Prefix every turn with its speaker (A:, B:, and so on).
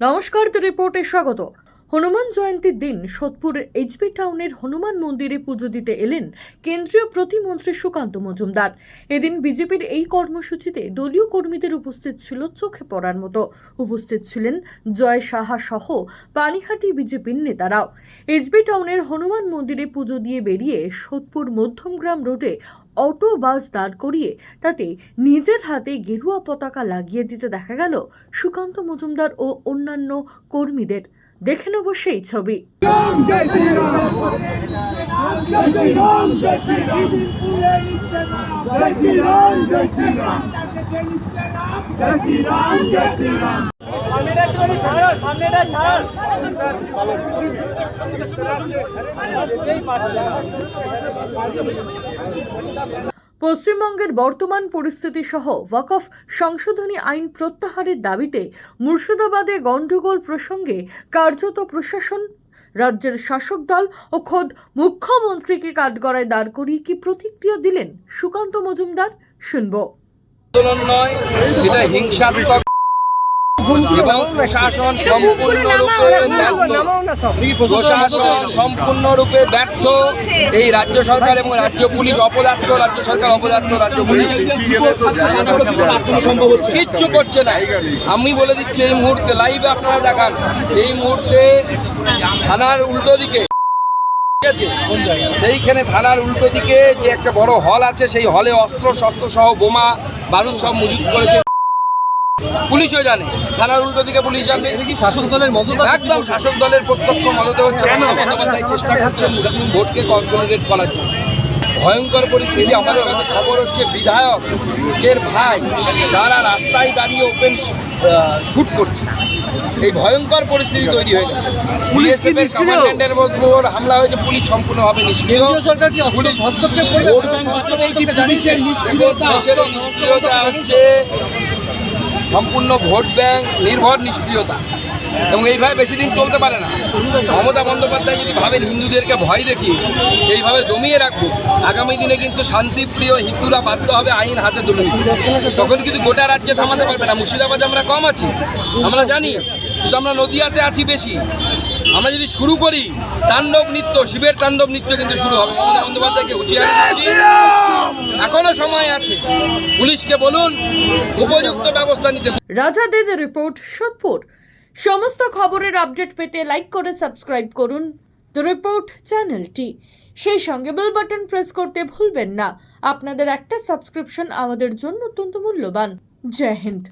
A: নমস্কার, দ্য রিপোর্টে স্বাগত। হনুমান জয়ন্তীর দিন সোদপুরের এইচবি টাউনের হনুমান মন্দিরে পুজো দিতে এলেন কেন্দ্রীয় প্রতিমন্ত্রী সুকান্ত মজুমদার। এদিন বিজেপির এই কর্মসূচিতে দলীয় কর্মীদের উপস্থিত ছিল চোখে পড়ার মতো। উপস্থিত ছিলেন জয় সাহা সহ পানিহাটি বিজেপির নেতারাও। এইচবি টাউনের হনুমান মন্দিরে পুজো দিয়ে বেরিয়ে সোদপুর মধ্যমগ্রাম রোডে অটো বাস দাঁড় করিয়ে তাতে নিজের হাতে গেরুয়া পতাকা লাগিয়ে দিতে দেখা গেল সুকান্ত মজুমদার ও অন্যান্য কর্মীদের। দেখে নেব সেই ছবি। পশ্চিমবঙ্গের বর্তমান পরিস্থিতি সহ ওয়াকফ সংশোধনী আইন প্রত্যাহারের দাবিতে মুর্শিদাবাদে গণ্ডগোল প্রসঙ্গে কার্যত প্রশাসন রাজ্যের শাসক দল ও খোদ মুখ্যমন্ত্রীকে কাঠগড়ায় দাঁড় করিয়ে কি প্রতিক্রিয়া দিলেন সুকান্ত মজুমদার শুনব।
B: আন্দোলন নয় এটা হিংসাত্মক এবং প্রশাসন সম্পূর্ণরূপে ব্যর্থ। প্রশাসন সম্পূর্ণরূপে ব্যর্থ। এই রাজ্য সরকার এবং রাজ্য পুলিশ অপদার্থ রাজ্য সরকার অপদার্থ রাজ্য পুলিশ। কিচ্ছু করছে না। আমি বলে দিচ্ছি এই মুহূর্তে লাইভে আপনারা দেখান। এই মুহূর্তে থানার উল্টো দিকে সেইখানে থানার উল্টো দিকে যে একটা বড় হল আছে সেই হলে অস্ত্র শস্ত্র সহ বোমা বারুদ সব মজুত করেছে। পুলিশও জানে থানার উল্টো দিকে পুলিশ জানবে। শাসক দলের একদম শাসক দলের প্রত্যক্ষ মদতে হচ্ছে বন্দ্যোপাধ্যায় চেষ্টা করছে মুসলিম ভোটকে কনসলিডেট করার জন্য। ভয়ঙ্কর পরিস্থিতি আমাদের কাছে খবর হচ্ছে বিধায়কের ভাই তারা রাস্তায় দাঁড়িয়ে ওপেন শুট করছে। এই ভয়ঙ্কর পরিস্থিতি তৈরি হয়ে গেছে। এর কমান্ডেন্টের উপর হামলা হয়েছে পুলিশ সম্পূর্ণভাবে নিষ্ক্রিয়। সরকার কি পুলিশ হস্তক্ষেপ করবে? পুলিশের নিষ্ক্রিয়তা হচ্ছে সম্পূর্ণ ভোট ব্যাংক, নির্ভর, নিষ্ক্রিয়তা। এবং এইভাবে বেশি দিন চলতে পারে না। মমতা বন্দ্যোপাধ্যায় যদি ভাবেন হিন্দুদেরকে ভয় দেখিয়ে এইভাবে দমিয়ে রাখব, আগামী দিনে কিন্তু শান্তিপ্রিয় হিন্দুরা বাধ্য হবে আইন হাতে তুলে তখন কিন্তু গোটা রাজ্যে থামাতে পারবে না। মুর্শিদাবাদে আমরা কম আছি। আমরা জানি, কিন্তু আমরা নদিয়াতে আছি বেশি। আমরা যদি শুরু করি তাণ্ডব নৃত্য শিবের তাণ্ডব নৃত্য কিন্তু শুরু হবে। মমতা বন্দ্যোপাধ্যায়কে দিচ্ছি। এখনও সময় আছে। পুলিশকে বলুন উপযুক্ত ব্যবস্থা নিতে।
A: রাজা দেদ রিপোর্ট সোদপুর। সমস্ত খবরের আপডেট পেতে লাইক করে সাবস্ক্রাইব করুন। দ্য রিপোর্ট চ্যানেলটি। সেই সঙ্গে বেল বাটন প্রেস করতে ভুলবেন না। আপনাদের একটা সাবস্ক্রিপশন আমাদের জন্য অত্যন্ত মূল্যবান। জয় হিন্দ।